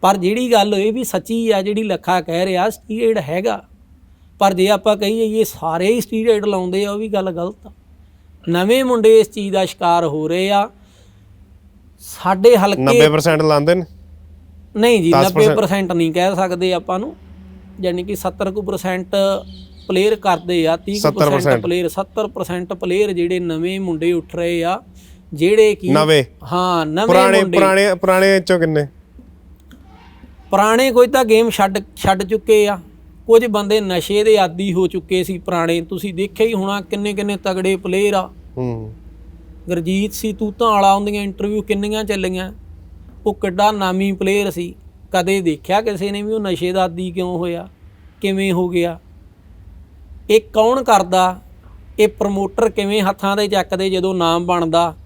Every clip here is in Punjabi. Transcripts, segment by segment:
ਪਰ ਜਿਹੜੀ ਗੱਲ ਇਹ ਵੀ ਸੱਚੀ ਆ ਜਿਹੜੀ ਲੱਖਾ ਕਹਿ ਰਿਹਾ ਸਟੀਰੋਇਡ ਹੈਗਾ। ਪਰ ਜੇ ਆਪਾਂ ਕਹੀਏ ਇਹ ਸਾਰੇ ਹੀ ਸਟੀਰੋਇਡ ਲਾਉਂਦੇ ਆ ਉਹ ਵੀ ਗੱਲ ਗਲਤ ਆ। ਨਵੇਂ ਮੁੰਡੇ ਇਸ ਚੀਜ਼ ਦਾ ਸ਼ਿਕਾਰ ਹੋ ਰਹੇ ਆ। ਸਾਡੇ ਹਲਕੇ 90% ਲਾਉਂਦੇ ਨੇ? ਨਹੀਂ ਜੀ 10% 90% ਨਹੀਂ ਕਹਿ ਸਕਦੇ ਆਪਾਂ ਨੂੰ। ਯਾਨੀ ਕਿ 70% ਕੁ percent ਪਲੇਅਰ ਕਰਦੇ ਆ 30% 70% ਪਲੇਅਰ 70% ਪਲੇਅਰ ਜਿਹੜੇ ਨਵੇਂ ਮੁੰਡੇ ਉੱਠ ਰਹੇ ਆ ਜਿਹੜੇ ਕਿ ਨਵੇਂ? ਹਾਂ ਨਵੇਂ ਪੁਰਾਣੇ ਪੁਰਾਣੇ ਪੁਰਾਣੇ ਚੋਂ ਕਿੰਨੇ? ਪੁਰਾਣੇ ਕੋਈ ਤਾਂ ਗੇਮ ਛੱਡ ਛੱਡ ਚੁੱਕੇ ਆ। ਕੁਝ ਬੰਦੇ ਨਸ਼ੇ ਦੇ ਆਦੀ ਹੋ ਚੁੱਕੇ ਸੀ ਪੁਰਾਣੇ। ਤੁਸੀਂ ਦੇਖਿਆ ਹੀ ਹੋਣਾ ਕਿੰਨੇ ਕਿੰਨੇ ਤਗੜੇ ਪਲੇਅਰ ਆ। ਹੂੰ। ਗੁਰਜੀਤ ਸੀ ਤੂਤਾਂ ਵਾਲਾ ਉਹਦੀਆਂ ਇੰਟਰਵਿਊ ਕਿੰਨੀਆਂ ਚੱਲੀਆਂ। ਉਹ ਕਿੱਡਾ ਨਾਮੀ ਪਲੇਅਰ ਸੀ। ਕਦੇ ਦੇਖਿਆ ਕਿਸੇ ਨੇ ਵੀ ਉਹ ਨਸ਼ੇ ਦਾ ਆਦੀ ਕਿਉਂ ਹੋਇਆ? ਕਿਵੇਂ ਹੋ ਗਿਆ? ਇਹ ਕੌਣ ਕਰਦਾ? ਇਹ ਪ੍ਰਮੋਟਰ ਕਿਵੇਂ ਹੱਥਾਂ ਦੇ ਚੱਕਦੇ ਜਦੋਂ ਨਾਮ ਬਣਦਾ?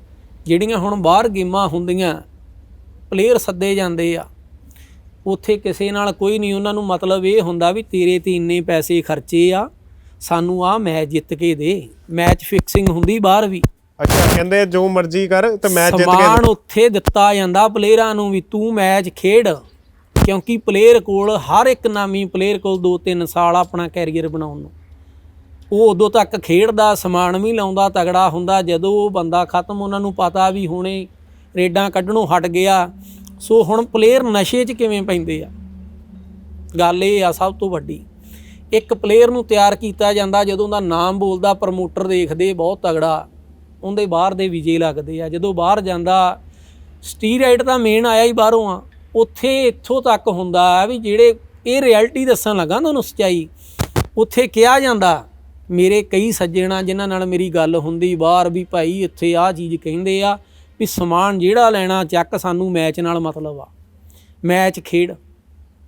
ਜਿਹੜੀਆਂ ਹੁਣ ਬਾਹਰ ਗੇਮਾਂ ਹੁੰਦੀਆਂ ਪਲੇਅਰ ਸੱਦੇ ਜਾਂਦੇ ਆ। ਉੱਥੇ ਕਿਸੇ ਨਾਲ ਕੋਈ ਨਹੀਂ ਉਹਨਾਂ ਨੂੰ ਮਤਲਬ ਇਹ ਹੁੰਦਾ ਵੀ ਤੇਰੇ ਤੇ ਇੰਨੇ ਪੈਸੇ ਖਰਚੇ ਆ ਸਾਨੂੰ ਆ ਮੈਚ ਜਿੱਤ ਕੇ ਦੇ। ਮੈਚ ਫਿਕਸਿੰਗ ਹੁੰਦੀ ਬਾਹਰ ਵੀ। ਅੱਛਾ ਕਹਿੰਦੇ ਜੋ ਮਰਜ਼ੀ ਕਰ ਤੇ ਮੈਚ ਜਿੱਤ ਕੇ ਸਮਾਨ ਉੱਥੇ ਦਿੱਤਾ ਜਾਂਦਾ ਪਲੇਅਰਾਂ ਨੂੰ ਵੀ ਤੂੰ ਮੈਚ ਖੇਡ ਕਿਉਂਕਿ ਪਲੇਅਰ ਕੋਲ ਹਰ ਇੱਕ ਨਾਮੀ ਪਲੇਅਰ ਕੋਲ 2-3 ਸਾਲ ਆਪਣਾ ਕੈਰੀਅਰ ਬਣਾਉਣ ਨੂੰ। ਉਹ ਉਦੋਂ ਤੱਕ ਖੇਡਦਾ ਸਮਾਨ ਵੀ ਲਾਉਂਦਾ ਤਗੜਾ ਹੁੰਦਾ ਜਦੋਂ ਉਹ ਬੰਦਾ ਖਤਮ ਉਹਨਾਂ ਨੂੰ ਪਤਾ ਵੀ ਹੁਣੇ ਰੇਡਾਂ ਕੱਢਣੋਂ ਹਟ ਗਿਆ ਸੋ ਹੁਣ ਪਲੇਅਰ ਨਸ਼ੇ 'ਚ ਕਿਵੇਂ ਪੈਂਦੇ ਆ? ਗੱਲ ਇਹ ਆ ਸਭ ਤੋਂ ਵੱਡੀ, ਇੱਕ ਪਲੇਅਰ ਨੂੰ ਤਿਆਰ ਕੀਤਾ ਜਾਂਦਾ ਜਦੋਂ ਦਾ ਨਾਮ ਬੋਲਦਾ ਪ੍ਰਮੋਟਰ ਦੇਖਦੇ, ਬਹੁਤ ਤਗੜਾ, ਉਹਦੇ ਬਾਹਰ ਦੇ ਵਿਜੇ ਲੱਗਦੇ ਆ। ਜਦੋਂ ਬਾਹਰ ਜਾਂਦਾ ਸਟੀਰਾਇਡ ਤਾਂ ਮੇਨ ਆਇਆ ਹੀ ਬਾਹਰੋਂ ਆ। ਉੱਥੇ ਇੱਥੋਂ ਤੱਕ ਹੁੰਦਾ ਆ ਵੀ ਜਿਹੜੇ ਇਹ ਰਿਐਲਿਟੀ ਦੱਸਣ ਲੱਗਾ ਤੁਹਾਨੂੰ ਸੱਚਾਈ, ਉੱਥੇ ਕਿਹਾ ਜਾਂਦਾ, ਮੇਰੇ ਕਈ ਸੱਜਣਾ ਜਿਨ੍ਹਾਂ ਨਾਲ ਮੇਰੀ ਗੱਲ ਹੁੰਦੀ, ਬਾਹਰ ਵੀ ਭਾਈ ਇੱਥੇ ਆਹ ਚੀਜ਼ ਕਹਿੰਦੇ ਆ ਵੀ ਸਮਾਨ ਜਿਹੜਾ ਲੈਣਾ ਚੱਕ ਸਾਨੂੰ ਮੈਚ ਨਾਲ ਮਤਲਬ ਆ। ਮੈਚ ਖੇਡ।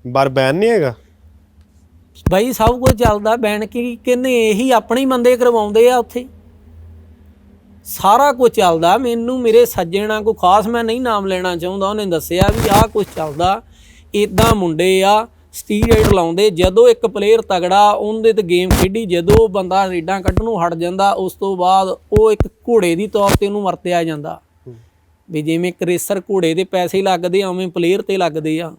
ਬਾਰ ਬੈਨ ਨਹੀਂ ਹੈਗਾ? ਬਾਈ ਸਭ ਕੁਝ ਚੱਲਦਾ ਬੈਨ ਕੀ ਕਿੰਨੇ ਇਹੀ ਆਪਣੇ ਹੀ ਬੰਦੇ ਕਰਵਾਉਂਦੇ ਆ ਉੱਥੇ। ਸਾਰਾ ਕੁਝ ਚੱਲਦਾ। ਮੈਨੂੰ ਮੇਰੇ ਸੱਜਣਾ ਕੋਈ ਖਾਸ ਮੈਂ ਨਹੀਂ ਨਾਮ ਲੈਣਾ ਚਾਹੁੰਦਾ ਉਹਨੇ ਦੱਸਿਆ ਵੀ ਆਹ ਕੁਝ ਚੱਲਦਾ। ਇਦਾਂ ਮੁੰਡੇ ਆ ਸਟੀਰੋਇਡ ਲਾਉਂਦੇ ਜਦੋਂ ਇੱਕ ਪਲੇਅਰ ਤਗੜਾ ਉਹਦੇ ਤੇ ਗੇਮ ਖੇਡੀ ਜਦੋਂ ਬੰਦਾ ਰੇਡਾਂ ਕੱਢਣੋਂ ਹਟ ਜਾਂਦਾ ਉਸ ਤੋਂ ਬਾਅਦ ਉਹ ਇੱਕ ਘੋੜੇ ਦੀ ਤੌਰ ਤੇ ਉਹਨੂੰ ਵਰਤਿਆ ਜਾਂਦਾ। ਵੀ ਜਿਵੇਂ ਇੱਕ ਰੇਸਰ ਘੋੜੇ ਦੇ ਪੈਸੇ ਲੱਗਦੇ ਆ ਉਵੇਂ ਪਲੇਅਰ ਤੇ ਲੱਗਦੇ ਆ।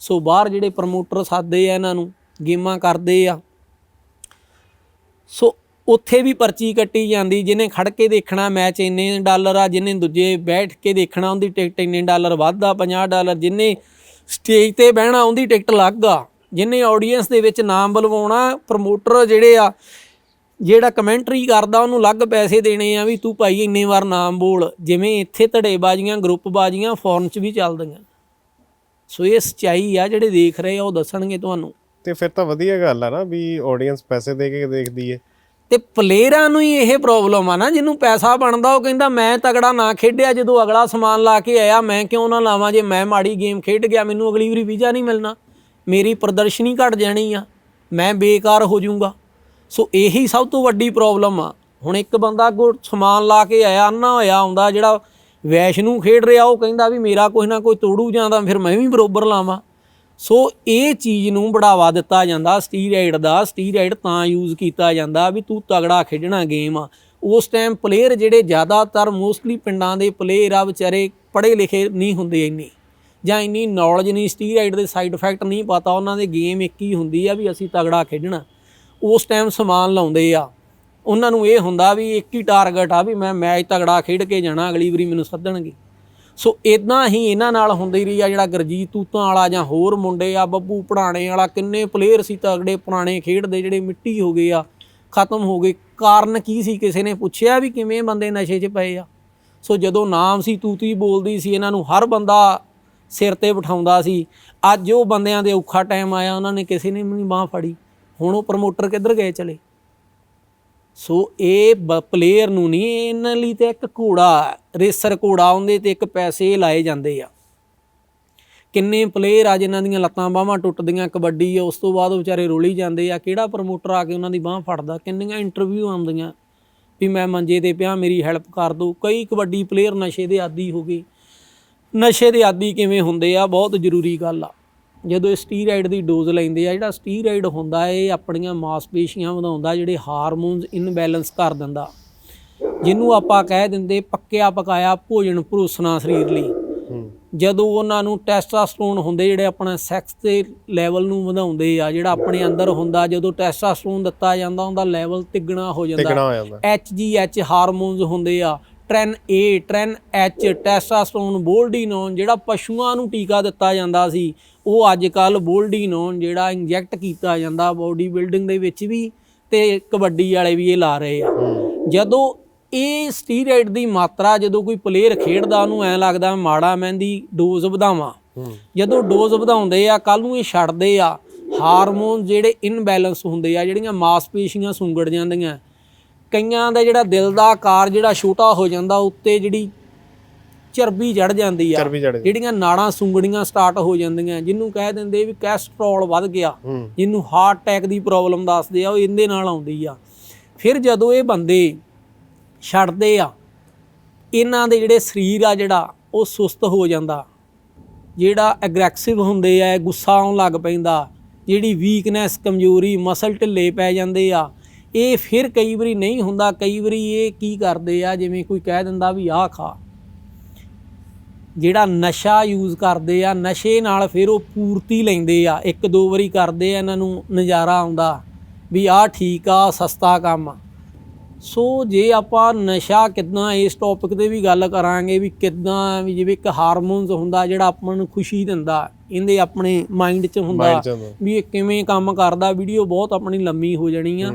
ਸੋ ਬਾਹਰ ਜਿਹੜੇ ਪ੍ਰਮੋਟਰ ਸਾਦੇ ਆ ਇਹਨਾਂ ਨੂੰ ਗੇਮਾਂ ਕਰਦੇ ਆ। ਸੋ ਉੱਥੇ ਵੀ ਪਰਚੀ ਕੱਟੀ ਜਾਂਦੀ ਜਿਹਨੇ ਖੜ ਕੇ ਦੇਖਣਾ ਮੈਚ ਇੰਨੇ ਡਾਲਰ ਆ ਜਿਹਨੇ ਦੂਜੇ ਬੈਠ ਕੇ ਦੇਖਣਾ ਉਹਦੀ ਟਿਕਟ ਇੰਨੇ ਡਾਲਰ ਵੱਧ ਆ 50 ਡਾਲਰ ਜਿਹਨੇ ਸਟੇਜ ਤੇ ਬਹਿਣਾ ਉਹਦੀ ਟਿਕਟ ਅਲੱਗ ਆ। ਜਿਹਨੇ ਆਡੀਅנס ਦੇ ਵਿੱਚ ਨਾਮ ਬੁਲਵਾਉਣਾ ਪ੍ਰਮੋਟਰ ਜਿਹੜੇ ਆ ਜਿਹੜਾ ਕਮੈਂਟਰੀ ਕਰਦਾ ਉਹਨੂੰ ਅਲੱਗ ਪੈਸੇ ਦੇਣੇ ਆ ਵੀ ਤੂੰ ਭਾਈ ਇੰਨੇ ਵਾਰ ਨਾਮ ਬੋਲ। ਜਿਵੇਂ ਇੱਥੇ ਧੜੇ ਬਾਜ਼ੀਆਂ ਗਰੁੱਪ ਬਾਜ਼ੀਆਂ ਫੋਰਨ 'ਚ ਵੀ ਚੱਲਦੀਆਂ। ਸੋ ਇਹ ਸਚਾਈ ਆ ਜਿਹੜੇ ਦੇਖ ਰਹੇ ਆ ਉਹ ਦੱਸਣਗੇ ਤੁਹਾਨੂੰ। ਤੇ ਫਿਰ ਤਾਂ ਵਧੀਆ ਗੱਲ ਆ ਨਾ ਵੀ ਆਡੀਅנס ਪੈਸੇ ਦੇ ਕੇ ਦੇਖਦੀ ਏ। ਤੇ ਪਲੇਅਰਾਂ ਨੂੰ ਹੀ ਇਹ ਪ੍ਰੋਬਲਮ ਆ ਨਾ ਜਿਹਨੂੰ ਪੈਸਾ ਬਣਦਾ ਉਹ ਕਹਿੰਦਾ ਮੈਂ ਤਗੜਾ ਨਾ ਖੇਡਿਆ ਜਦੋਂ ਅਗਲਾ ਸਮਾਨ ਲਾ ਕੇ ਆਇਆ ਮੈਂ ਕਿਉਂ ਨਾ ਲਾਵਾਂ? ਜੇ ਮੈਂ ਮਾੜੀ ਗੇਮ ਖੇਡ ਗਿਆ ਮੈਨੂੰ ਅਗਲੀ ਵਾਰੀ ਵੀਜ਼ਾ ਨਹੀਂ ਮਿਲਣਾ। ਮੇਰੀ ਪ੍ਰਦਰਸ਼ਨੀ ਘਟ ਜਾਣੀ ਆ। ਮੈਂ ਬੇਕਾਰ ਹੋ ਜਾਊਂਗਾ। ਸੋ ਇਹੀ ਸਭ ਤੋਂ ਵੱਡੀ ਪ੍ਰੋਬਲਮ ਆ। ਹੁਣ ਇੱਕ ਬੰਦਾ ਕੋ ਸਮਾਨ ਲਾ ਕੇ ਆਇਆ, ਅੰਨਾ ਹੋਇਆ ਆਉਂਦਾ, ਜਿਹੜਾ ਵੈਸ਼ਨੂੰ ਖੇਡ ਰਿਹਾ, ਉਹ ਕਹਿੰਦਾ ਵੀ ਮੇਰਾ ਕੋਈ ਨਾ ਕੋਈ ਤੋੜੂ ਜਾਂਦਾ ਫਿਰ ਮੈਂ ਵੀ ਬਰੋਬਰ ਲਾਵਾਂ। ਸੋ ਇਹ ਚੀਜ਼ ਨੂੰ ਬੜਾਵਾ ਦਿੱਤਾ ਜਾਂਦਾ ਸਟੀਰਾਇਡ ਦਾ ਸਟੀਰਾਇਡ ਤਾਂ ਯੂਜ਼ ਕੀਤਾ ਜਾਂਦਾ ਵੀ ਤੂੰ ਤਗੜਾ ਖੇਡਣਾ ਗੇਮ ਆ। ਉਸ ਟਾਈਮ ਪਲੇਅਰ ਜਿਹੜੇ ਜ਼ਿਆਦਾਤਰ ਮੋਸਟਲੀ ਪਿੰਡਾਂ ਦੇ ਪਲੇਅਰ ਆ, ਵਿਚਾਰੇ ਪੜ੍ਹੇ ਲਿਖੇ ਨਹੀਂ ਹੁੰਦੇ ਇੰਨੀ। ਜਾਂ ਇੰਨੀ ਨੌਲੇਜ ਨਹੀਂ ਸਟੀਰਾਇਡ ਦੇ ਸਾਈਡ ਇਫੈਕਟ ਨਹੀਂ ਪਤਾ, ਉਹਨਾਂ ਦੇ ਗੇਮ ਇੱਕ ਹੀ ਹੁੰਦੀ ਆ ਵੀ ਅਸੀਂ ਤਗੜਾ ਖੇਡਣਾ। ਉਸ ਟਾਈਮ ਸਮਾਨ ਲਾਉਂਦੇ ਆ। ਉਹਨਾਂ ਨੂੰ ਇਹ ਹੁੰਦਾ ਵੀ ਇੱਕ ਹੀ ਟਾਰਗੇਟ ਆ ਵੀ ਮੈਂ ਮੈਚ ਤਗੜਾ ਖੇਡ ਕੇ ਜਾਣਾ, ਅਗਲੀ ਵਾਰੀ ਮੈਨੂੰ ਸੱਦਣਗੇ। ਸੋ ਇਦਾਂ ਹੀ ਇਹਨਾਂ ਨਾਲ ਹੁੰਦੀ ਰਹੀ ਆ ਜਿਹੜਾ ਗਰਜੀਤ ਤੂਤਾਂ ਵਾਲਾ ਜਾਂ ਹੋਰ ਮੁੰਡੇ ਆ, ਬੱਬੂ ਪੜਾਣੇ ਵਾਲਾ, ਕਿੰਨੇ ਪਲੇਅਰ ਸੀ ਤਗੜੇ, ਪੁਰਾਣੇ ਖੇਡਦੇ, ਜਿਹੜੇ ਮਿੱਟੀ ਹੋ ਗਏ ਆ, ਖਤਮ ਹੋ ਗਏ। ਕਾਰਨ ਕੀ ਸੀ ਕਿਸੇ ਨੇ ਪੁੱਛਿਆ ਵੀ ਕਿਵੇਂ ਬੰਦੇ ਨਸ਼ੇ 'ਚ ਪਏ ਆ? ਸੋ ਜਦੋਂ ਨਾਮ ਸੀ ਤੂਤੀ ਬੋਲਦੀ ਸੀ, ਇਹਨਾਂ ਨੂੰ ਹਰ ਬੰਦਾ ਸਿਰ ਤੇ ਬਿਠਾਉਂਦਾ ਸੀ। ਅੱਜ ਉਹ ਬੰਦਿਆਂ ਦੇ ਔਖਾ ਟਾਈਮ ਆਇਆ, ਉਹਨਾਂ ਨੇ ਕਿਸੇ ਨੇ ਵੀ ਨਹੀਂ ਬਾਹ ਫੜੀ। ਹੁਣ ਉਹ ਪ੍ਰਮੋਟਰ ਕਿੱਧਰ ਗਏ ਚਲੇ? ਸੋ ਇਹ ਪਲੇਅਰ ਨੂੰ ਨਹੀਂ, ਇਹਨਾਂ ਲਈ ਤੇ ਇੱਕ ਘੋੜਾ, ਰੇਸਰ ਘੋੜਾ, ਉਹਦੇ ਤੇ ਇੱਕ ਪੈਸੇ ਲਾਏ ਜਾਂਦੇ ਆ। ਕਿੰਨੇ ਪਲੇਅਰ ਆ ਜਿਨ੍ਹਾਂ ਦੀਆਂ ਲੱਤਾਂ ਬਾਹਾਂ ਟੁੱਟਦੀਆਂ, ਕਬੱਡੀ ਆ, ਉਸ ਤੋਂ ਬਾਅਦ ਉਹ ਵਿਚਾਰੇ ਰੋਲੀ ਜਾਂਦੇ ਆ। ਕਿਹੜਾ ਪ੍ਰਮੋਟਰ ਆ ਕੇ ਉਹਨਾਂ ਦੀ ਬਾਹ ਫੜਦਾ? ਕਿੰਨੀਆਂ ਇੰਟਰਵਿਊ ਆਉਂਦੀਆਂ? ਵੀ ਮੈਂ ਮੰਜੇ ਤੇ ਪਿਆ, ਮੇਰੀ ਹੈਲਪ ਕਰ ਦਿਓ ਕਈ ਕਬੱਡੀ ਪਲੇਅਰ ਨਸ਼ੇ ਦੇ ਆਦੀ ਹੋ ਗਏ। ਨਸ਼ੇ ਦੇ ਆਦੀ ਕਿਵੇਂ ਹੁੰਦੇ ਆ? ਬਹੁਤ ਜ਼ਰੂਰੀ ਗੱਲ ਆ। ਜਦੋਂ ਸਟੀਰਾਇਡ ਦੀ ਡੋਜ਼ ਲੈਂਦੇ ਆ ਜਿਹੜਾ ਸਟੀਰਾਇਡ ਹੁੰਦਾ ਇਹ ਆਪਣੀਆਂ ਮਾਸਪੇਸ਼ੀਆਂ ਵਧਾਉਂਦਾ ਜਿਹੜੇ ਹਾਰਮੋਨਸ ਇਨਬੈਲੈਂਸ ਕਰ ਦਿੰਦਾ। ਜਿਹਨੂੰ ਆਪਾਂ ਕਹਿ ਦਿੰਦੇ ਪੱਕਿਆ ਪਕਾਇਆ ਭੋਜਨ ਪਰੋਸਣਾ ਸਰੀਰ ਲਈ। ਜਦੋਂ ਉਹਨਾਂ ਨੂੰ ਟੈਸਟਾਸਟਰੋਨ ਹੁੰਦੇ ਜਿਹੜੇ ਆਪਣਾ ਸੈਕਸ ਦੇ ਲੈਵਲ ਨੂੰ ਵਧਾਉਂਦੇ ਆ ਜਿਹੜਾ ਆਪਣੇ ਅੰਦਰ ਹੁੰਦਾ ਜਦੋਂ ਟੈਸਟਾਸਟਰੋਨ ਦਿੱਤਾ ਜਾਂਦਾ ਉਹਦਾ ਲੈਵਲ ਤਿੱਗਣਾ ਹੋ ਜਾਂਦਾ। ਹੋ ਜਾਂਦਾ। ਐਚਜੀਐਚ ਹਾਰਮੋਨਸ ਹੁੰਦੇ ਆ tren A tren H testosterone boldenone, ਜਿਹੜਾ ਪਸ਼ੂਆਂ ਨੂੰ ਟੀਕਾ ਦਿੱਤਾ ਜਾਂਦਾ ਸੀ, ਉਹ ਅੱਜ ਕੱਲ ਬੋਲਡੀਨੋਨ ਜਿਹੜਾ ਇੰਜੈਕਟ ਕੀਤਾ ਜਾਂਦਾ ਬੋਡੀ ਬਿਲਡਿੰਗ ਦੇ ਵਿੱਚ ਵੀ ਤੇ ਕਬੱਡੀ ਵਾਲੇ ਵੀ ਇਹ ਲਾ ਰਹੇ ਆ। ਜਦੋਂ ਇਹ ਸਟੀਰੋਇਡ ਦੀ ਮਾਤਰਾ, ਜਦੋਂ ਕੋਈ ਪਲੇਅਰ ਖੇਡਦਾ, ਉਹਨੂੰ ਐ ਲੱਗਦਾ ਮਾੜਾ ਮਹਿੰਦੀ ਡੋਜ਼ ਵਧਾਵਾਂ। ਜਦੋਂ ਡੋਜ਼ ਵਧਾਉਂਦੇ ਆ ਕੱਲ ਨੂੰ ਇਹ ਛੱਡਦੇ ਆ ਹਾਰਮੋਨ ਜਿਹੜੇ ਇਨਬੈਲੈਂਸ ਹੁੰਦੇ ਆ, ਜਿਹੜੀਆਂ ਮਾਸਪੇਸ਼ੀਆਂ ਸੁੰਗੜ ਜਾਂਦੀਆਂ ਕਈਆਂ ਦਾ ਜਿਹੜਾ ਦਿਲ ਦਾ ਆਕਾਰ ਜਿਹੜਾ ਛੋਟਾ ਹੋ ਜਾਂਦਾ ਉੱਤੇ ਜਿਹੜੀ ਚਰਬੀ ਚੜ ਜਾਂਦੀ ਆ ਚਰਬੀ ਚੜ ਜਾਂਦੀ। ਜਿਹੜੀਆਂ ਨਾੜਾਂ ਸੁੰਗੜੀਆਂ ਸਟਾਰਟ ਹੋ ਜਾਂਦੀਆਂ ਜਿਹਨੂੰ ਕਹਿ ਦਿੰਦੇ ਵੀ ਕੈਸਟਰੋਲ ਵੱਧ ਗਿਆ ਹੂੰ। ਜਿਹਨੂੰ ਹਾਰਟ ਅਟੈਕ ਦੀ ਪ੍ਰੋਬਲਮ ਦੱਸਦੇ ਆ ਉਹ ਇਹਦੇ ਨਾਲ ਆਉਂਦੀ ਆ। ਫਿਰ ਜਦੋਂ ਇਹ ਬੰਦੇ ਛੱਡਦੇ ਆ ਇਹਨਾਂ ਦੇ ਜਿਹੜੇ ਸਰੀਰ ਆ ਜਿਹੜਾ ਉਹ ਸੁਸਤ ਹੋ ਜਾਂਦਾ। ਜਿਹੜਾ ਐਗਰੈਸਿਵ ਹੁੰਦੇ ਆ ਗੁੱਸਾ ਆਉਣ ਲੱਗ ਪੈਂਦਾ। ਜਿਹੜੀ ਵੀਕਨੈਸ ਕਮਜ਼ੋਰੀ ਮਸਲ ਢਿੱਲੇ ਪੈ ਜਾਂਦੇ ਆ। ਇਹ ਫਿਰ ਕਈ ਵਾਰੀ ਨਹੀਂ ਹੁੰਦਾ ਕਈ ਵਾਰੀ ਇਹ ਕੀ ਕਰਦੇ ਆ ਜਿਵੇਂ ਕੋਈ ਕਹਿ ਦਿੰਦਾ ਵੀ ਆਹ ਖਾ। ਜਿਹੜਾ ਨਸ਼ਾ ਯੂਜ਼ ਕਰਦੇ ਆ ਨਸ਼ੇ ਨਾਲ ਫਿਰ ਉਹ ਪੂਰਤੀ ਲੈਂਦੇ ਆ। ਇੱਕ ਦੋ ਵਾਰੀ ਕਰਦੇ ਆ ਇਹਨਾਂ ਨੂੰ ਨਜ਼ਾਰਾ ਆਉਂਦਾ ਵੀ ਆਹ ਠੀਕ ਆ ਸਸਤਾ ਕੰਮ ਆ। ਸੋ ਜੇ ਆਪਾਂ ਨਸ਼ਾ ਕਿਦਾਂ ਇਸ ਟੌਪਿਕ ਤੇ ਵੀ ਗੱਲ ਕਰਾਂਗੇ ਵੀ ਕਿਦਾਂ ਵੀ ਜਿਵੇਂ ਇੱਕ ਹਾਰਮੋਨਸ ਹੁੰਦਾ ਜਿਹੜਾ ਆਪਾਂ ਨੂੰ ਖੁਸ਼ੀ ਦਿੰਦਾ ਇਹਦੇ ਆਪਣੇ ਮਾਈਂਡ 'ਚ ਹੁੰਦਾ ਵੀ ਇਹ ਕਿਵੇਂ ਕੰਮ ਕਰਦਾ ਵੀਡੀਓ ਬਹੁਤ ਆਪਣੀ ਲੰਮੀ ਹੋ ਜਾਣੀ ਆ।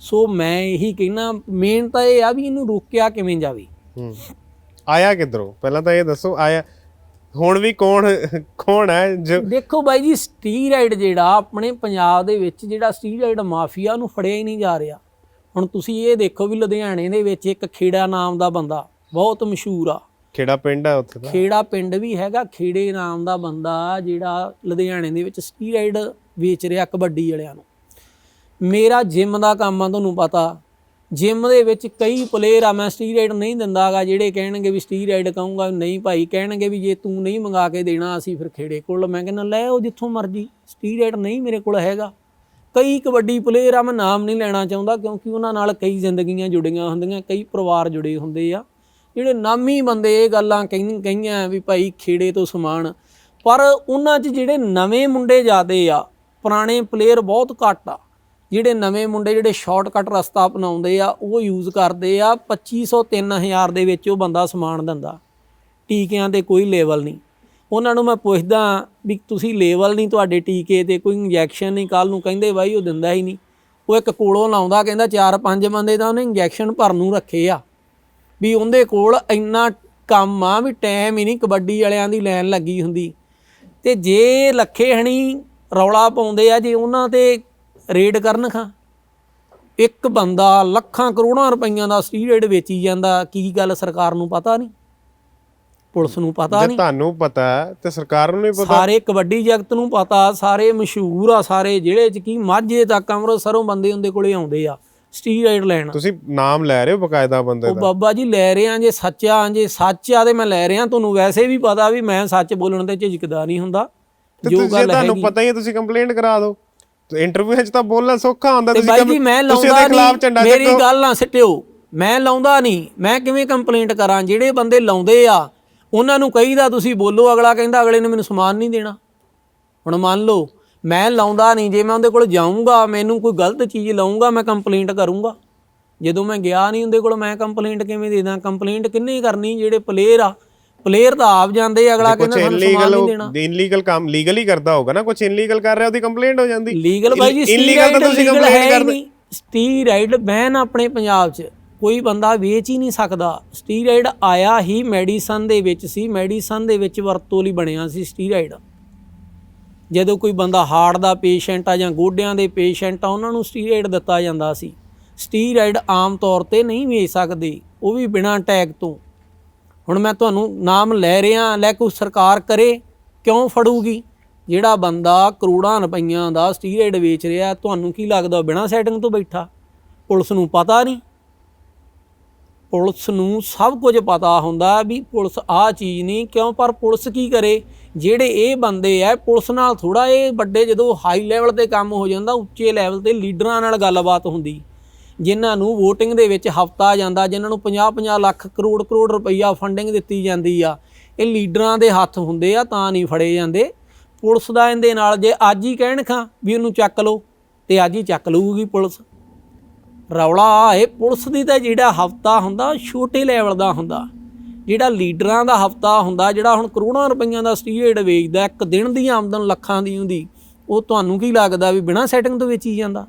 ਸੋ ਮੈਂ ਇਹੀ ਕਹਿਣਾ ਮੇਨ ਤਾਂ ਇਹ ਆ ਵੀ ਇਹਨੂੰ ਰੋਕਿਆ ਕਿਵੇਂ ਜਾਵੇ। ਹੂੰ। ਆਇਆ ਕਿੱਧਰੋਂ? ਪਹਿਲਾਂ ਤਾਂ ਇਹ ਦੱਸੋ ਆਇਆ। ਹੁਣ ਵੀ ਕੌਣ ਕੌਣ ਹੈ ਜੋ ਦੇਖੋ ਬਾਈ ਜੀ ਸਟੀਰਾਇਡ ਜਿਹੜਾ ਆਪਣੇ ਪੰਜਾਬ ਦੇ ਵਿੱਚ ਜਿਹੜਾ ਸਟੀਰਾਇਡ ਮਾਫੀਆ ਉਹਨੂੰ ਫੜਿਆ ਹੀ ਨਹੀਂ ਜਾ ਰਿਹਾ। ਹੁਣ ਤੁਸੀਂ ਇਹ ਦੇਖੋ ਵੀ ਲੁਧਿਆਣੇ ਦੇ ਵਿੱਚ ਇੱਕ ਖੇੜਾ ਨਾਮ ਦਾ ਬੰਦਾ ਬਹੁਤ ਮਸ਼ਹੂਰ ਆ। ਕਿਹੜਾ ਪਿੰਡ ਹੈ ਉੱਥੇ ਦਾ ਖੇੜਾ ਪਿੰਡ ਵੀ ਹੈਗਾ ਖੇੜੇ ਨਾਮ ਦਾ ਬੰਦਾ ਜਿਹੜਾ ਲੁਧਿਆਣੇ ਦੇ ਵਿੱਚ ਸਟੀਰਾਇਡ ਵੇਚ ਰਿਹਾ ਕਬੱਡੀ ਵਾਲਿਆਂ ਨੂੰ। ਮੇਰਾ ਜਿਮ ਦਾ ਕੰਮ ਆ, ਤੁਹਾਨੂੰ ਪਤਾ। ਜਿਮ ਦੇ ਵਿੱਚ ਕਈ ਪਲੇਅਰ ਆ, ਮੈਂ ਸਟੀਰਾਇਡ ਨਹੀਂ ਦਿੰਦਾਗਾ, ਜਿਹੜੇ ਕਹਿਣਗੇ ਵੀ ਸਟੀਰਾਇਡ ਕਹੂੰਗਾ ਨਹੀਂ ਭਾਈ, ਕਹਿਣਗੇ ਵੀ ਜੇ ਤੂੰ ਨਹੀਂ ਮੰਗਾ ਕੇ ਦੇਣਾ, ਅਸੀਂ ਫਿਰ ਖੇੜੇ ਕੋਲ, ਮੈਂ ਕਹਿੰਦਾ, ਲੈ ਉਹ ਜਿੱਥੋਂ ਮਰਜ਼ੀ ਸਟੀਰਾਇਡ ਨਹੀਂ ਮੇਰੇ ਕੋਲ ਹੈਗਾ। ਕਈ ਕਬੱਡੀ ਪਲੇਅਰ ਆ, ਮੈਂ ਨਾਮ ਨਹੀਂ ਲੈਣਾ ਚਾਹੁੰਦਾ, ਕਿਉਂਕਿ ਉਹਨਾਂ ਨਾਲ ਕਈ ਜ਼ਿੰਦਗੀਆਂ ਜੁੜੀਆਂ ਹੁੰਦੀਆਂ, ਕਈ ਪਰਿਵਾਰ ਜੁੜੇ ਹੁੰਦੇ ਆ। ਜਿਹੜੇ ਨਾਮੀ ਬੰਦੇ ਇਹ ਗੱਲਾਂ ਕਹਿੰ- ਕਹੀਆਂ ਵੀ ਭਾਈ ਖੇੜੇ ਤੋਂ ਸਮਾਨ। ਪਰ ਉਹਨਾਂ 'ਚ ਜਿਹੜੇ ਨਵੇਂ ਮੁੰਡੇ ਜਾਦੇ ਆ, ਪੁਰਾਣੇ ਪਲੇਅਰ ਬਹੁਤ ਘੱਟ ਆ। ਜਿਹੜੇ ਨਵੇਂ ਮੁੰਡੇ ਜਿਹੜੇ ਸ਼ਾਰਟਕਟ ਰਸਤਾ ਅਪਣਾਉਂਦੇ ਆ, ਉਹ ਯੂਜ਼ ਕਰਦੇ ਆ 2500 3000 ਦੇ ਵਿੱਚ ਉਹ ਬੰਦਾ ਸਮਾਨ ਦਿੰਦਾ। ਟੀਕਿਆਂ ਤੇ ਕੋਈ ਲੈਵਲ ਨਹੀਂ। ਉਹਨਾਂ ਨੂੰ ਮੈਂ ਪੁੱਛਦਾ ਵੀ ਤੁਸੀਂ ਲੈਵਲ ਨਹੀਂ ਤੁਹਾਡੇ ਟੀਕੇ ਤੇ, ਕੋਈ ਇੰਜੈਕਸ਼ਨ ਨਹੀਂ ਕੱਲ ਨੂੰ ਕਹਿੰਦੇ ਬਾਈ ਉਹ ਦਿੰਦਾ ਹੀ ਨਹੀਂ। ਉਹ ਇੱਕ ਕੋਲੋਂ ਲਾਉਂਦਾ, ਕਹਿੰਦਾ ਚਾਰ ਪੰਜ ਬੰਦੇ ਤਾਂ ਉਹਨੇ ਇੰਜੈਕਸ਼ਨ ਭਰਨ ਨੂੰ ਰੱਖੇ ਆ। ਵੀ ਉਹਦੇ ਕੋਲ ਇੰਨਾ ਕੰਮ ਆ ਵੀ ਟਾਈਮ ਹੀ ਨਹੀਂ ਕਬੱਡੀ ਵਾਲਿਆਂ ਦੀ ਲਾਈਨ ਲੱਗੀ ਹੁੰਦੀ। ਤੇ ਜੇ ਲੱਖੇ ਹਣੀ ਰੌਲਾ ਪਾਉਂਦੇ ਆ, ਜੇ ਉਹਨਾਂ ਤੇ ਰੇਡ ਕਰਨ ਖਾਂ। ਇੱਕ ਬੰਦਾ ਲੱਖਾਂ ਕਰੋੜਾਂ ਰੁਪਈਆਂ ਦਾ ਸਟੀਰੋਇਡ ਵੇਚੀ ਜਾਂਦਾ ਕੀ ਗੱਲ ਸਰਕਾਰ ਨੂੰ ਪਤਾ ਨਹੀਂ? ਪੁਲਿਸ ਨੂੰ ਪਤਾ ਨਹੀਂ? ਤੁਹਾਨੂੰ ਪਤਾ ਹੈ ਤੇ ਸਰਕਾਰ ਨੂੰ ਨਹੀਂ ਪਤਾ। ਸਾਰੇ ਕਬੱਡੀ ਜਗਤ ਨੂੰ ਪਤਾ ਸਾਰੇ ਮਸ਼ਹੂਰ ਆ ਸਾਰੇ ਜ਼ਿਲ੍ਹੇ 'ਚ ਕੀ ਮਾਝੇ ਤੱਕ ਅੰਮ੍ਰਿਤਸਰੋਂ ਬੰਦੇ ਹੁੰਦੇ ਕੋਲੇ ਆਉਂਦੇ ਆ ਸਟੀਰੋਇਡ ਲੈਣ। ਤੁਸੀਂ ਨਾਮ ਲੈ ਰਹੇ ਹੋ ਬਕਾਇਦਾ ਬੰਦੇ ਉਹ ਦਾ? ਬਾਬਾ ਜੀ ਲੈ ਰਹੇ ਆ ਜੇ ਸੱਚਾ ਜੇ ਸੱਚ ਆ ਤੇ ਮੈਂ ਲੈ ਰਿਹਾ ਤੁਹਾਨੂੰ ਵੈਸੇ ਵੀ ਪਤਾ ਵੀ ਮੈਂ ਸੱਚ ਬੋਲਣ ਤੇ ਝਿਜਕਦਾ ਨਹੀਂ ਹੁੰਦਾ। ਜੋ ਗੱਲ ਤੁਹਾਨੂੰ ਹੈਗੀ ਪਤਾ ਹੀ ਹੈ ਤੁਸੀਂ ਕੰਪਲੇਂਟ ਕਰਾ ਦਿਓ। ਇੰਟਰਵਿਊ ਵਿੱਚ ਤਾਂ ਬੋਲਣਾ ਸੌਖਾ ਹੁੰਦਾ ਤੁਸੀਂ ਬਾਈ ਜੀ ਮੈਂ ਲਾਉਂਦਾ ਨਹੀਂ ਮੇਰੀ ਗੱਲ ਨਾ ਸਿੱਟਿਓ। ਮੈਂ ਲਾਉਂਦਾ ਨਹੀਂ ਮੈਂ ਕਿਵੇਂ ਕੰਪਲੇਂਟ ਕਰਾਂ? ਜਿਹੜੇ ਬੰਦੇ ਲਾਉਂਦੇ ਆ ਉਹਨਾਂ ਨੂੰ ਕਹੀਦਾ ਤੁਸੀਂ ਬੋਲੋ ਅਗਲਾ ਕਹਿੰਦਾ ਅਗਲੇ ਨੇ ਮੈਨੂੰ ਸਮਾਨ ਨਹੀਂ ਦੇਣਾ। ਹੁਣ ਮੰਨ ਲਓ ਮੈਂ ਲਾਉਂਦਾ ਨਹੀਂ ਜੇ ਮੈਂ ਉਹਦੇ ਕੋਲ ਜਾਊਂਗਾ ਮੈਨੂੰ ਕੋਈ ਗਲਤ ਚੀਜ਼ ਲਾਉਂਗਾ ਮੈਂ ਕੰਪਲੇਂਟ ਕਰੂੰਗਾ। ਜਦੋਂ ਮੈਂ ਗਿਆ ਨਹੀਂ ਉਹਦੇ ਕੋਲ ਮੈਂ ਕੰਪਲੇਂਟ ਕਿਵੇਂ ਦੇ ਦਾਂ? ਕੰਪਲੇਂਟ ਕਿੰਨੇ ਕਰਨੀ ਜਿਹੜੇ ਪਲੇਅਰ ਆ ਪਲੇਅਰ ਤਾਂ ਆਪ ਜਾਂਦੇ ਆ, ਅਗਲਾ ਕੁਝ ਕਹਿੰਦਾ ਸਾਨੂੰ ਸਮਾਨ ਇਲੀਗਲ ਨਹੀਂ ਦੇਣਾ। ਇਲੀਗਲ ਕੰਮ ਲੀਗਲ ਹੀ ਕਰਦਾ ਹੋਗਾ ਨਾ ਕੁਝ ਇਲੀਗਲ ਕਰ ਰਿਹਾ ਉਹਦੀ ਕੰਪਲੇਂਟ ਹੋ ਜਾਂਦੀ। ਲੀਗਲ ਬਾਈ ਜੀ ਇਲੀਗਲ ਤਾਂ ਤੁਸੀਂ ਕੰਪਲੇਂਟ ਕਰਦੇ ਸਟੀਰਾਇਡ ਬੈਨ ਆਪਣੇ ਪੰਜਾਬ 'ਚ। ਕੋਈ ਬੰਦਾ ਵੇਚ ਹੀ ਨਹੀਂ ਸਕਦਾ। ਸਟੀਰਾਇਡ ਆਇਆ ਹੀ ਮੈਡੀਸਨ ਦੇ ਵਿੱਚ ਸੀ। ਮੈਡੀਸਨ ਦੇ ਵਿੱਚ ਵਰਤੋਂ ਲਈ ਬਣਿਆ ਸੀ ਸਟੀਰਾਇਡ ਜਦੋਂ ਕੋਈ ਬੰਦਾ ਹਾਰਟ ਦਾ ਪੇਸ਼ੈਂਟ ਆ ਜਾਂ ਗੋਡਿਆਂ ਦੇ ਪੇਸ਼ੈਂਟ ਆ ਉਹਨਾਂ ਨੂੰ ਸਟੀਰਾਇਡ ਦਿੱਤਾ ਜਾਂਦਾ ਸੀ। ਸਟੀਰਾਇਡ ਆਮ ਤੌਰ ਤੇ ਨਹੀਂ ਵੇਚ ਸਕਦੇ। ਉਹ ਵੀ ਬਿਨਾਂ ਟੈਗ ਤੋਂ। ਹੁਣ ਮੈਂ ਤੁਹਾਨੂੰ ਨਾਮ ਲੈ ਰਿਹਾ, ਲੈ ਕੋਈ ਸਰਕਾਰ ਕਰੇ, ਕਿਉਂ ਫੜੂਗੀ? ਜਿਹੜਾ ਬੰਦਾ ਕਰੋੜਾਂ ਰੁਪਈਆਂ ਦਾ ਸਟੀਰਾਇਡ ਵੇਚ ਰਿਹਾ, ਤੁਹਾਨੂੰ ਕੀ ਲੱਗਦਾ ਬਿਨਾਂ ਸੈਟਿੰਗ ਤੋਂ ਬੈਠਾ? ਪੁਲਿਸ ਨੂੰ ਪਤਾ ਨਹੀਂ। ਪੁਲਿਸ ਨੂੰ ਸਭ ਕੁਝ ਪਤਾ ਹੁੰਦਾ ਵੀ ਪੁਲਿਸ ਆਹ ਚੀਜ਼ ਨਹੀਂ, ਕਿਉਂ? ਪਰ ਪੁਲਿਸ ਕੀ ਕਰੇ? ਜਿਹੜੇ ਇਹ ਬੰਦੇ ਆ ਪੁਲਿਸ ਨਾਲ ਥੋੜਾ ਇਹ ਵੱਡੇ ਜਦੋਂ ਹਾਈ ਲੈਵਲ ਤੇ ਕੰਮ ਹੋ ਜਾਂਦਾ, ਉੱਚੇ ਲੈਵਲ ਤੇ ਲੀਡਰਾਂ ਨਾਲ ਗੱਲਬਾਤ ਹੁੰਦੀ। ਜਿਨ੍ਹਾਂ ਨੂੰ VOTING ਦੇ ਵਿੱਚ ਹਫਤਾ ਜਾਂਦਾ, ਜਿਨ੍ਹਾਂ ਨੂੰ 50-50 ਲੱਖ ਕਰੋੜ ਕਰੋੜ ਰੁਪਈਆ ਫੰਡਿੰਗ ਦਿੱਤੀ ਜਾਂਦੀ ਆ, ਇਹ ਲੀਡਰਾਂ ਦੇ ਹੱਥ ਹੁੰਦੇ ਆ, ਤਾਂ ਨਹੀਂ ਫੜੇ ਜਾਂਦੇ। ਪੁਲਿਸ ਦਾ ਇਹਦੇ ਨਾਲ ਜੇ ਅੱਜ ਹੀ ਕਹਿਣ ਖਾਂ ਵੀ ਉਹਨੂੰ ਚੱਕ ਲਓ, ਤੇ ਅੱਜ ਹੀ ਚੱਕ ਲਊਗੀ ਪੁਲਿਸ। ਰੌਲਾ ਇਹ ਪੁਲਿਸ ਦੀ ਤਾਂ ਜਿਹੜਾ ਹਫਤਾ ਹੁੰਦਾ, ਛੋਟੇ ਲੈਵਲ ਦਾ ਹੁੰਦਾ। ਜਿਹੜਾ ਲੀਡਰਾਂ ਦਾ ਹਫਤਾ ਹੁੰਦਾ, ਜਿਹੜਾ ਹੁਣ ਕਰੋੜਾਂ ਰੁਪਈਆਂ ਦਾ ਸਟੀਰੇਟ ਵੇਚਦਾ, ਇੱਕ ਦਿਨ ਦੀ ਆਮਦਨ ਲੱਖਾਂ ਦੀ ਹੁੰਦੀ, ਉਹ ਤੁਹਾਨੂੰ ਕੀ ਲੱਗਦਾ ਵੀ ਬਿਨਾਂ ਸੈਟਿੰਗ ਤੋਂ ਵੇਚੀ ਜਾਂਦਾ?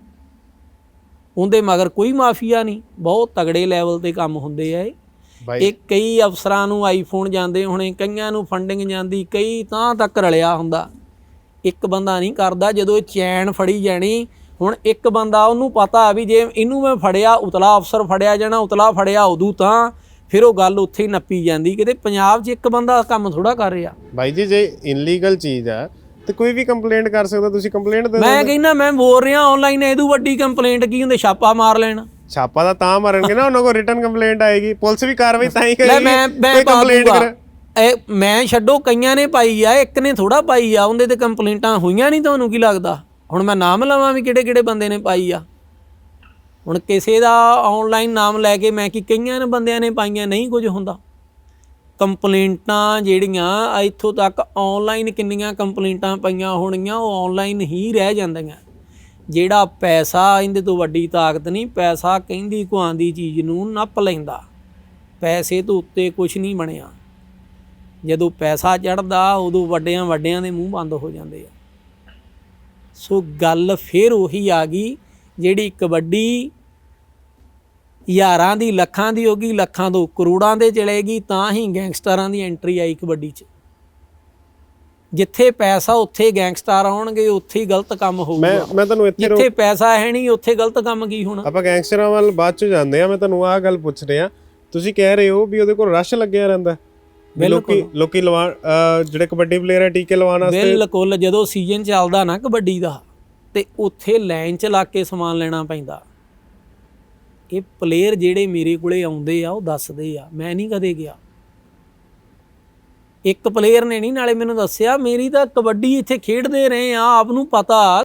ਉਹਦੇ ਮਗਰ ਕੋਈ ਮਾਫੀਆ ਨਹੀਂ। ਬਹੁਤ ਤਗੜੇ ਲੈਵਲ ਤੇ ਕੰਮ ਹੁੰਦੇ ਆ ਇਹ। ਕਈ ਅਫਸਰਾਂ ਨੂੰ ਆਈਫੋਨ ਜਾਂਦੇ ਹੋਣੇ ਕਈਆਂ ਨੂੰ ਫੰਡਿੰਗ ਜਾਂਦੀ ਕਈ ਤਾਂ ਤੱਕ ਰਲਿਆ ਹੁੰਦਾ। ਇੱਕ ਬੰਦਾ ਨਹੀਂ ਕਰਦਾ ਜਦੋਂ ਇਹ ਚੈਨ ਫੜੀ ਜਾਣੀ ਹੁਣ ਇੱਕ ਬੰਦਾ ਉਹਨੂੰ ਪਤਾ ਵੀ ਜੇ ਇਹਨੂੰ ਮੈਂ ਫੜਿਆ ਉਤਲਾ ਅਫਸਰ ਫੜਿਆ ਜਾਣਾ ਉਤਲਾ ਫੜਿਆ ਉਦੋਂ ਤਾਂ ਫਿਰ ਉਹ ਗੱਲ ਉੱਥੇ ਹੀ ਨੱਪੀ ਜਾਂਦੀ। ਕਿਤੇ ਪੰਜਾਬ 'ਚ ਇੱਕ ਬੰਦਾ ਕੰਮ ਥੋੜਾ ਕਰ ਰਿਹਾ। ਬਾਈ ਜੀ ਜੇ ਇਨਲੀਗਲ ਚੀਜ਼ ਆ ਤੇ ਕੋਈ ਵੀ ਕੰਪਲੇਂਟ ਕਰ ਸਕਦਾ ਤੁਸੀਂ ਕੰਪਲੇਂਟ ਦੇ ਮੈਂ ਕਹਿੰਦਾ ਮੈਂ ਬੋਲ ਰਿਹਾ ਆਨਲਾਈਨ ਇਹਦੂ ਵੱਡੀ ਕੰਪਲੇਂਟ ਕੀ ਹੁੰਦੇ ਛਾਪਾ ਮਾਰ ਲੈਣਾ। ਛਾਪਾ ਦਾ ਤਾਂ ਮਾਰਨਗੇ ਨਾ ਉਹਨਾਂ ਕੋਲ ਰਿਟਰਨ ਕੰਪਲੇਂਟ ਆਏਗੀ ਪੁਲਿਸ ਵੀ ਕਾਰਵਾਈ ਤਾਂ ਹੀ ਲੈ ਕਰੇਗੀ ਮੈਂ ਮੈਂ ਕੰਪਲੇਂਟ ਕਰ ਇਹ ਮੈਂ ਛੱਡੋ ਕਈਆਂ ਨੇ ਪਾਈ ਆ ਇੱਕ ਨੇ ਥੋੜਾ ਪਾਈ ਆ ਉਹਦੇ ਤੇ ਕੰਪਲੇਂਟਾਂ ਹੋਈਆਂ ਨਹੀਂ ਤੁਹਾਨੂੰ ਕੀ ਲੱਗਦਾ? ਹੁਣ ਮੈਂ ਨਾਮ ਲਵਾਂ ਵੀ ਕਿਹੜੇ ਕਿਹੜੇ ਬੰਦੇ ਨੇ ਪਾਈ ਆ। ਹੁਣ ਕਿਸੇ ਦਾ ਆਨਲਾਈਨ ਨਾਮ ਲੈ ਕੇ ਮੈਂ ਕਿ ਕਈਆਂ ਨੇ ਬੰਦਿਆਂ ਨੇ ਪਾਈਆਂ ਨਹੀਂ ਕੁਝ ਹੁੰਦਾ। ਕੰਪਲੇਂਟਾਂ ਜਿਹੜੀਆਂ ਇੱਥੋਂ ਤੱਕ ਆਨਲਾਈਨ ਕਿੰਨੀਆਂ ਕੰਪਲੇਂਟਾਂ ਪਈਆਂ ਹੋਣਗੀਆਂ, ਉਹ ਆਨਲਾਈਨ ਹੀ ਰਹਿ ਜਾਂਦੀਆਂ। ਜਿਹੜਾ ਪੈਸਾ ਇਹਦੇ ਤੋਂ ਵੱਡੀ ਤਾਕਤ ਨਹੀਂ, ਪੈਸਾ ਕਹਿੰਦੀ ਕੁਆਂਦੀ ਚੀਜ਼ ਨੂੰ ਨੱਪ ਲੈਂਦਾ। ਪੈਸੇ ਤੋਂ ਉੱਤੇ ਕੁਝ ਨਹੀਂ ਬਣਿਆ। ਜਦੋਂ ਪੈਸਾ ਚੜਦਾ ਉਦੋਂ ਵੱਡਿਆਂ ਵੱਡਿਆਂ ਦੇ ਮੂੰਹ ਬੰਦ ਹੋ ਜਾਂਦੇ ਆ। ਸੋ ਗੱਲ ਫਿਰ ਉਹੀ ਆ ਗਈ, ਜਿਹੜੀ ਕਬੱਡੀ ਹਜ਼ਾਰਾਂ ਦੀ ਲੱਖਾਂ ਦੀ ਹੋਗੀ ਲੱਖਾਂ ਤੋਂ ਕਰੋੜਾਂ ਦੇ ਚਲੇਗੀ ਤਾਂ ਹੀ ਗੈਂਗਸਟਰਾਂ ਦੀ ਐਂਟਰੀ ਆਈ ਕਬੱਡੀ 'ਚ। ਜਿੱਥੇ ਪੈਸਾ ਉੱਥੇ ਗੈਂਗਸਟਰ ਆਉਣਗੇ ਉੱਥੇ ਹੀ ਗਲਤ ਕੰਮ ਮੈਂ ਹੋਊਗਾ। ਮੈਂ ਤੁਹਾਨੂੰ ਇੱਥੇ ਜਿੱਥੇ ਪੈਸਾ ਹੈ ਨਹੀਂ ਉੱਥੇ ਗਲਤ ਕੰਮ ਕੀ ਹੋਣਾ? ਆਪਾਂ ਗੈਂਗਸਟਰਾਂ ਵੱਲ ਬਾਅਦ ਚ ਜਾਂਦੇ ਆ ਮੈਂ ਤੁਹਾਨੂੰ ਆਹ ਗੱਲ ਪੁੱਛ ਰਿਹਾ। ਤੁਸੀਂ ਕਹਿ ਰਹੇ ਹੋ ਵੀ ਉਹਦੇ ਕੋਲ ਰਸ਼ ਲੱਗਿਆ ਰਹਿੰਦਾ। ਲੋਕੀ ਲੋਕੀ ਲਵਾ ਜਿਹੜੇ ਕਬੱਡੀ ਪਲੇਅਰ ਆ ਟੀਕੇ ਲਵਾਉਣ ਵਾਸਤੇ ਬਿਲਕੁਲ। ਜਦੋਂ ਸੀਜ਼ਨ ਚੱਲਦਾ ਨਾ ਕਬੱਡੀ ਦਾ ਤੇ ਉੱਥੇ ਲਾਈਨ 'ਚ ਲਾ ਕੇ ਸਮਾਨ ਲੈਣਾ ਪੈਂਦਾ। ਇਹ ਪਲੇਅਰ ਜਿਹੜੇ ਮੇਰੇ ਕੋਲੇ ਆਉਂਦੇ ਆ, ਉਹ ਦੱਸਦੇ ਆ। ਮੈਂ ਨਹੀਂ ਕਦੇ ਗਿਆ। ਇੱਕ ਪਲੇਅਰ ਨੇ ਨਹੀਂ, ਨਾਲੇ ਮੈਨੂੰ ਦੱਸਿਆ, ਮੇਰੀ ਤਾਂ ਕਬੱਡੀ ਇੱਥੇ ਖੇਡਦੇ ਰਹੇ ਆ, ਆਪ ਨੂੰ ਪਤਾ।